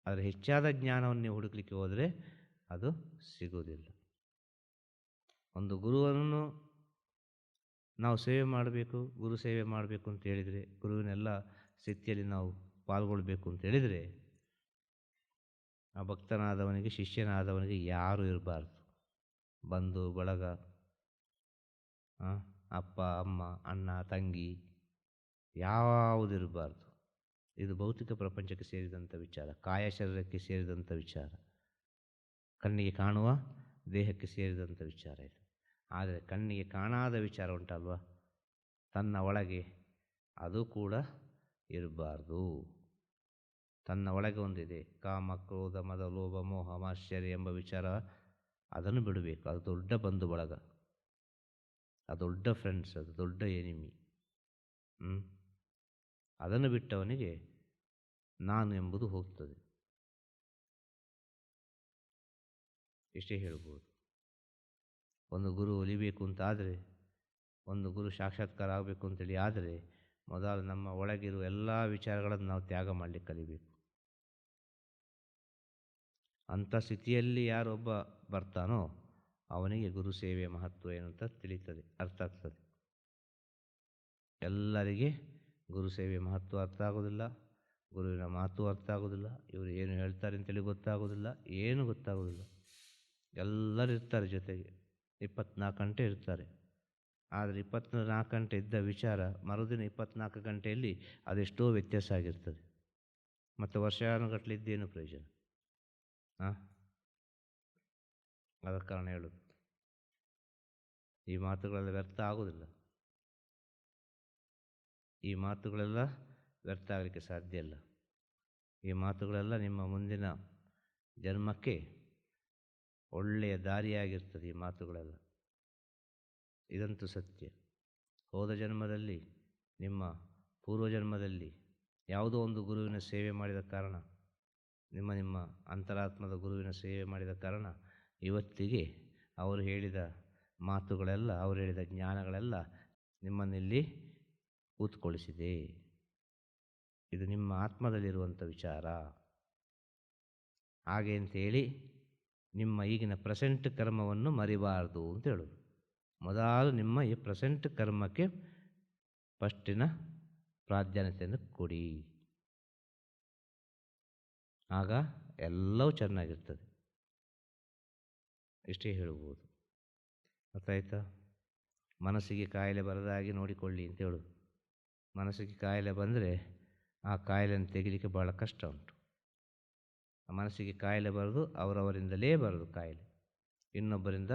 S2: ಆದರೆ ಹೆಚ್ಚಾದ ಜ್ಞಾನವನ್ನು ನೀವು ಹುಡುಕಲಿಕ್ಕೆ ಹೋದರೆ ಅದು ಸಿಗುವುದಿಲ್ಲ. ಒಂದು ಗುರುವನ್ನು ನಾವು ಸೇವೆ ಮಾಡಬೇಕು, ಗುರು ಸೇವೆ ಮಾಡಬೇಕು ಅಂತ ಹೇಳಿದರೆ, ಗುರುವಿನೆಲ್ಲ ಸ್ಥಿತಿಯಲ್ಲಿ ನಾವು ಪಾಲ್ಗೊಳ್ಬೇಕು ಅಂತ ಹೇಳಿದರೆ, ಆ ಭಕ್ತನಾದವನಿಗೆ, ಶಿಷ್ಯನಾದವನಿಗೆ ಯಾರೂ ಇರಬಾರ್ದು. ಬಂಧು, ಬಳಗ ಅಪ್ಪ, ಅಮ್ಮ, ಅಣ್ಣ, ತಂಗಿ ಯಾವುದಿರಬಾರ್ದು ಇದು ಭೌತಿಕ ಪ್ರಪಂಚಕ್ಕೆ ಸೇರಿದಂಥ ವಿಚಾರ ಕಾಯ ಶರೀರಕ್ಕೆ ಸೇರಿದಂಥ ವಿಚಾರ. ಕಣ್ಣಿಗೆ ಕಾಣುವ ದೇಹಕ್ಕೆ ಸೇರಿದಂಥ ವಿಚಾರ ಇದು. ಆದರೆ ಕಣ್ಣಿಗೆ ಕಾಣಾದ ವಿಚಾರ ಉಂಟಲ್ವ? ತನ್ನ ಒಳಗೆ ಅದು ಕೂಡ ಇರಬಾರ್ದು. ತನ್ನ ಒಳಗೆ ಒಂದಿದೆ. ಕಾಮ, ಕ್ರೋಧ, ಮದ, ಲೋಭ, ಮೋಹ ಮಾಶ್ಚರ್ಯ ಎಂಬ ವಿಚಾರ ಅದನ್ನು ಬಿಡಬೇಕು. ಅದು ದೊಡ್ಡ ಬಂಧು ಬಳಗ ಅದು ದೊಡ್ಡ ಫ್ರೆಂಡ್ಸ್ ಅದು ದೊಡ್ಡ ಎನಿಮಿ ಅದನ್ನು ಬಿಟ್ಟವನಿಗೆ ನಾನು ಎಂಬುದು ಹೋಗ್ತದೆ. ಇಷ್ಟೇ ಹೇಳ್ಬೋದು. ಒಂದು ಗುರು ಒಲಿಬೇಕು ಅಂತಾದರೆ, ಒಂದು ಗುರು ಸಾಕ್ಷಾತ್ಕಾರ ಆಗಬೇಕು ಅಂತೇಳಿ ಆದರೆ, ಮೊದಲು ನಮ್ಮ ಒಳಗಿರುವ ಎಲ್ಲ ವಿಚಾರಗಳನ್ನು ನಾವು ತ್ಯಾಗ ಮಾಡಲಿಕ್ಕೆ ಕಲಿಬೇಕು. ಅಂಥ ಸ್ಥಿತಿಯಲ್ಲಿ ಯಾರೊಬ್ಬ ಬರ್ತಾನೋ, ಅವನಿಗೆ ಗುರು ಸೇವೆಯ ಮಹತ್ವ ಏನು ಅಂತ ತಿಳಿತದೆ, ಅರ್ಥ ಆಗ್ತದೆ. ಎಲ್ಲರಿಗೆ ಗುರು ಸೇವೆಯ ಮಹತ್ವ ಅರ್ಥ ಆಗೋದಿಲ್ಲ, ಗುರುವಿನ ಮಾತು ಅರ್ಥ ಆಗೋದಿಲ್ಲ, ಇವರು ಏನು ಹೇಳ್ತಾರೆ ಅಂತೇಳಿ ಗೊತ್ತಾಗೋದಿಲ್ಲ, ಏನು ಗೊತ್ತಾಗೋದಿಲ್ಲ. ಎಲ್ಲರೂ ಇರ್ತಾರೆ ಜೊತೆಗೆ. ಇಪ್ಪತ್ನಾಲ್ಕು ಗಂಟೆ ಇರ್ತಾರೆ. ಆದರೆ ಇಪ್ಪತ್ನಾಲ್ಕು ಗಂಟೆ ಇದ್ದ ವಿಚಾರ ಮರುದಿನ ಇಪ್ಪತ್ನಾಲ್ಕು ಗಂಟೆಯಲ್ಲಿ ಅದೆಷ್ಟೋ ವ್ಯತ್ಯಾಸ ಆಗಿರ್ತದೆ. ಮತ್ತು ವರ್ಷಾನುಗಟ್ಟಲೆ ಇದ್ದೇನು ಪ್ರಯೋಜನ? ಹಾಂ ಆದ ಕಾರಣ ಹೇಳೋದು. ಈ ಮಾತುಗಳೆಲ್ಲ ವ್ಯರ್ಥ ಆಗೋದಿಲ್ಲ. ಈ ಮಾತುಗಳೆಲ್ಲ ವ್ಯರ್ಥ ಆಗಲಿಕ್ಕೆ ಸಾಧ್ಯ ಇಲ್ಲ. ಈ ಮಾತುಗಳೆಲ್ಲ ನಿಮ್ಮ ಮುಂದಿನ ಜನ್ಮಕ್ಕೆ ಒಳ್ಳೆಯ ದಾರಿಯಾಗಿರ್ತದೆ ಈ ಮಾತುಗಳೆಲ್ಲ. ಇದಂತೂ ಸತ್ಯ. ಹೋದ ಜನ್ಮದಲ್ಲಿ, ನಿಮ್ಮ ಪೂರ್ವಜನ್ಮದಲ್ಲಿ ಯಾವುದೋ ಒಂದು ಗುರುವಿನ ಸೇವೆ ಮಾಡಿದ ಕಾರಣ, ನಿಮ್ಮ ನಿಮ್ಮ ಅಂತರಾತ್ಮದ ಗುರುವಿನ ಸೇವೆ ಮಾಡಿದ ಕಾರಣ, ಇವತ್ತಿಗೆ ಅವರು ಹೇಳಿದ ಮಾತುಗಳೆಲ್ಲ, ಅವರು ಹೇಳಿದ ಜ್ಞಾನಗಳೆಲ್ಲ ನಿಮ್ಮನ್ನಿಲ್ಲಿ ಕೂತ್ಕೊಳಿಸಿದೆ. ಇದು ನಿಮ್ಮ ಆತ್ಮದಲ್ಲಿರುವಂಥ ವಿಚಾರ. ಹಾಗೆ ಅಂತೇಳಿ ನಿಮ್ಮ ಈಗಿನ ಪ್ರೆಸೆಂಟ್ ಕರ್ಮವನ್ನು ಮರಿಬಾರದು ಅಂತ ಹೇಳೋದು. ಮೊದಲು ನಿಮ್ಮ ಈ ಪ್ರೆಸೆಂಟ್ ಕರ್ಮಕ್ಕೆ ಫಸ್ಟಿನ ಪ್ರಾಧಾನ್ಯತೆಯನ್ನು ಕೊಡಿ. ಆಗ ಎಲ್ಲವೂ ಚೆನ್ನಾಗಿರ್ತದೆ. ಇಷ್ಟೇ ಹೇಳ್ಬೋದು. ಗೊತ್ತಾಯ್ತಾ ಮನಸ್ಸಿಗೆ ಕಾಯಿಲೆ ಬರದಾಗಿ ನೋಡಿಕೊಳ್ಳಿ ಅಂತ ಹೇಳೋದು. ಮನಸ್ಸಿಗೆ ಕಾಯಿಲೆ ಬಂದರೆ ಆ ಕಾಯಿಲೆಯನ್ನು ತೆಗಿಲಿಕ್ಕೆ ಭಾಳ ಕಷ್ಟ ಉಂಟು. ಮನಸ್ಸಿಗೆ ಕಾಯಿಲೆ ಬರೋದು, ಅವರವರಿಂದಲೇ ಬರೋದು ಕಾಯಿಲೆ. ಇನ್ನೊಬ್ಬರಿಂದ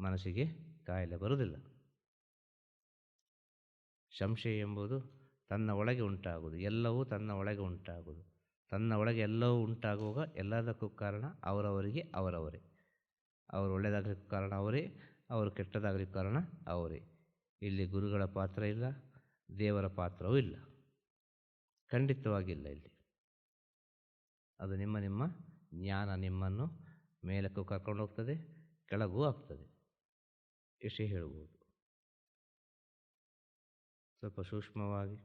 S2: ಮನಸ್ಸಿಗೆ ಕಾಯಿಲೆ ಬರುವುದಿಲ್ಲ. ಸಂಶಯ ಎಂಬುದು ತನ್ನ ಒಳಗೆ ಉಂಟಾಗುವುದು, ಎಲ್ಲವೂ ತನ್ನ ಒಳಗೆ ಉಂಟಾಗುವುದು. ತನ್ನ ಒಳಗೆ ಎಲ್ಲವೂ ಉಂಟಾಗುವಾಗ ಎಲ್ಲದಕ್ಕೂ ಕಾರಣ ಅವರವರಿಗೆ ಅವರವರೇ. ಅವರು ಒಳ್ಳೆಯದಾಗಲಿಕ್ಕೂ ಕಾರಣ ಅವರೇ, ಅವರು ಕೆಟ್ಟದಾಗಲಿಕ್ಕೆ ಕಾರಣ ಅವರೇ. ಇಲ್ಲಿ ಗುರುಗಳ ಪಾತ್ರ ಇಲ್ಲ, ದೇವರ ಪಾತ್ರವೂ ಇಲ್ಲ. ಖಂಡಿತವಾಗಿಲ್ಲ ಇಲ್ಲಿ. ಅದು ನಿಮ್ಮ ನಿಮ್ಮ ಜ್ಞಾನ ನಿಮ್ಮನ್ನು ಮೇಲಕ್ಕೂ ಕರ್ಕೊಂಡು ಹೋಗ್ತದೆ, ಕೆಳಗೂ ಆಗ್ತದೆ ಇಷ್ಟೇ ಹೇಳ್ಬೋದು. ಸ್ವಲ್ಪ ಸೂಕ್ಷ್ಮವಾಗಿ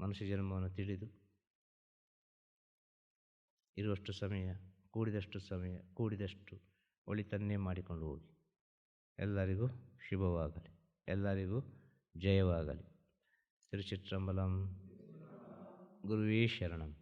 S2: ಮನುಷ್ಯ ಜನ್ಮವನ್ನು ತಿಳಿದು ಇರುವಷ್ಟು ಸಮಯ, ಕೂಡಿದಷ್ಟು ಸಮಯ, ಕೂಡಿದಷ್ಟು ಒಳಿತನ್ನೇ ಮಾಡಿಕೊಂಡು ಹೋಗಿ. ಎಲ್ಲರಿಗೂ ಶುಭವಾಗಲಿ. ಎಲ್ಲರಿಗೂ ಜಯವಾಗಲಿ. ತಿರುಚಿತ್ರಂಬಲಂ ಗುರುವೇ ಶರಣಂ.